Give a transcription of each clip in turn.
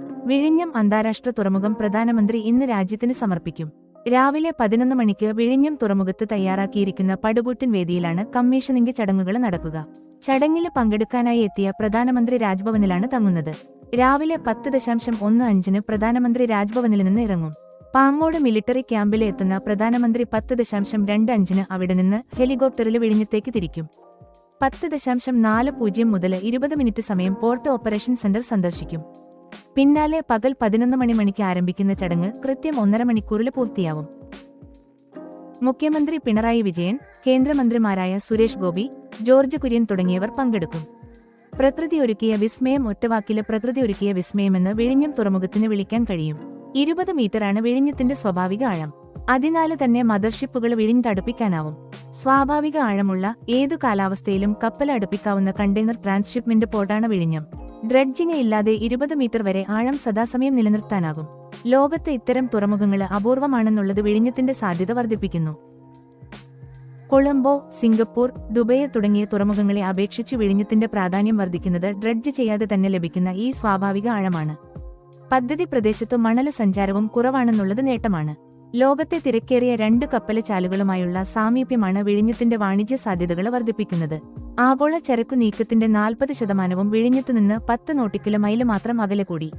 വിഴിഞ്ഞം അന്താരാഷ്ട്ര തുറമുഖം പ്രധാനമന്ത്രി ഇന്ന് രാജ്യത്തിന് സമർപ്പിക്കും. രാവിലെ പതിനൊന്ന് മണിക്ക് വിഴിഞ്ഞം തുറമുഖത്ത് തയ്യാറാക്കിയിരിക്കുന്ന പടുകൂറ്റൻ വേദിയിലാണ് കമ്മീഷനിംഗ് ചടങ്ങുകൾ നടക്കുക. ചടങ്ങിൽ പങ്കെടുക്കാനായി എത്തിയ പ്രധാനമന്ത്രി രാജ്ഭവനിലാണ് തങ്ങുന്നത്. രാവിലെ പത്ത് ദശാംശം ഒന്ന് അഞ്ചിന് പ്രധാനമന്ത്രി രാജ്ഭവനിൽ നിന്ന് ഇറങ്ങും. പാങ്ങോട് മിലിറ്ററി ക്യാമ്പിൽ എത്തുന്ന പ്രധാനമന്ത്രി പത്ത് ദശാംശം രണ്ട് അഞ്ചിന് അവിടെ നിന്ന് ഹെലികോപ്റ്ററിൽ വിഴിഞ്ഞത്തേക്ക് തിരിക്കും. പത്ത് ദശാംശം നാല് പൂജ്യം മുതൽ ഇരുപത് മിനിറ്റ് സമയം പോർട്ട് ഓപ്പറേഷൻ സെന്റർ സന്ദർശിക്കും. പിന്നാലെ പകൽ പതിനൊന്ന് മണി മണിക്ക് ആരംഭിക്കുന്ന ചടങ്ങ് കൃത്യം ഒന്നര മണിക്കൂറിൽ പൂർത്തിയാവും. മുഖ്യമന്ത്രി പിണറായി വിജയൻ കേന്ദ്രമന്ത്രിമാരായ സുരേഷ് ഗോപി ജോർജ് കുര്യൻ തുടങ്ങിയവർ പങ്കെടുക്കും. പ്രകൃതി ഒരുക്കിയ വിസ്മയം ഒറ്റവാക്കിലെ പ്രകൃതി ഒരുക്കിയ വിസ്മയമെന്ന് വിഴിഞ്ഞം തുറമുഖത്തിന് വിളിക്കാൻ കഴിയും. ഇരുപത് മീറ്ററാണ് വിഴിഞ്ഞത്തിന്റെ സ്വാഭാവിക ആഴം. അതിനാല് തന്നെ മദർഷിപ്പുകൾ വിഴിഞ്ഞ് തടുപ്പിക്കാനാവും സ്വാഭാവിക ആഴമുള്ള ഏതു കാലാവസ്ഥയിലും കപ്പൽ അടുപ്പിക്കാവുന്ന കണ്ടെയ്നർ ട്രാൻസ്ഷിപ്മെന്റ് പോർട്ടാണ് വിഴിഞ്ഞം. ഡ്രഡ്ജിങ് ഇല്ലാതെ ഇരുപത് മീറ്റർ വരെ ആഴം സദാസമയം നിലനിർത്താനാകും. ലോകത്തെ ഇത്തരം തുറമുഖങ്ങൾ അപൂർവമാണെന്നുള്ളത് വിഴിഞ്ഞത്തിന്റെ സാധ്യത വർദ്ധിപ്പിക്കുന്നു. കൊളംബോ സിംഗപ്പൂർ ദുബൈ തുടങ്ങിയ തുറമുഖങ്ങളെ അപേക്ഷിച്ച് വിഴിഞ്ഞത്തിന്റെ പ്രാധാന്യം വർദ്ധിക്കുന്നത് ഡ്രഡ്ജ് ചെയ്യാതെ തന്നെ ലഭിക്കുന്ന ഈ സ്വാഭാവിക ആഴമാണ്. പദ്ധതി പ്രദേശത്തു മണൽ സഞ്ചാരവും കുറവാണെന്നുള്ളത് നേട്ടമാണ്. ലോകത്തെ തിരക്കേറിയ രണ്ട് കപ്പലചാലുകളുമായുള്ള സാമീപ്യമാണ് വിഴിഞ്ഞത്തിന്റെ വാണിജ്യ സാധ്യതകൾ വർദ്ധിപ്പിക്കുന്നത്. ആഗോള ചരക്കു നീക്കത്തിന്റെ നാൽപ്പത് ശതമാനവും വിഴിഞ്ഞത്തുനിന്ന് പത്ത് നോട്ടിക്കല മൈൽ മാത്രം അകലെ കൂടി.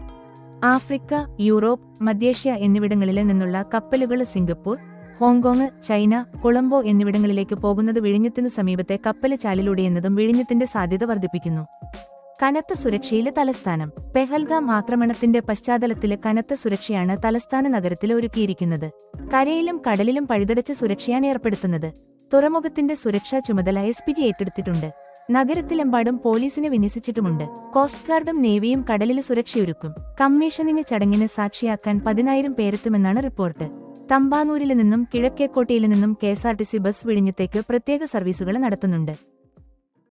ആഫ്രിക്ക യൂറോപ്പ് മധ്യേഷ്യ എന്നിവിടങ്ങളിലെ നിന്നുള്ള കപ്പലുകൾ സിംഗപ്പൂർ ഹോങ്കോങ് ചൈന കൊളംബോ എന്നിവിടങ്ങളിലേക്ക് പോകുന്നത് വിഴിഞ്ഞത്തിനു സമീപത്തെ കപ്പൽ ചാലിലൂടെയെന്നതും വിഴിഞ്ഞത്തിന്റെ സാധ്യത വർദ്ധിപ്പിക്കുന്നു. കനത്ത സുരക്ഷയിലെ തലസ്ഥാനം. പെഹൽഗാം ആക്രമണത്തിന്റെ പശ്ചാത്തലത്തിലെ കനത്ത സുരക്ഷയാണ് തലസ്ഥാന നഗരത്തിൽ ഒരുക്കിയിരിക്കുന്നത്. കരയിലും കടലിലും പഴുതടച്ച് സുരക്ഷയാണ് ഏർപ്പെടുത്തുന്നത്. തുറമുഖത്തിന്റെ സുരക്ഷാ ചുമതല എസ് പി ജി ഏറ്റെടുത്തിട്ടുണ്ട്. നഗരത്തിലെമ്പാടും പോലീസിനെ വിന്യസിച്ചിട്ടുമുണ്ട്. കോസ്റ്റ് ഗാർഡും നേവിയും കടലിൽ സുരക്ഷയൊരുക്കും. കമ്മീഷനിങ് ചടങ്ങിന് സാക്ഷിയാക്കാൻ പതിനായിരം പേരെത്തുമെന്നാണ് റിപ്പോർട്ട്. തമ്പാനൂരിൽ നിന്നും കിഴക്കേക്കോട്ടയിൽ നിന്നും K S R T C bus വിഴിഞ്ഞത്തേക്ക് പ്രത്യേക സർവീസുകൾ നടത്തുന്നുണ്ട്.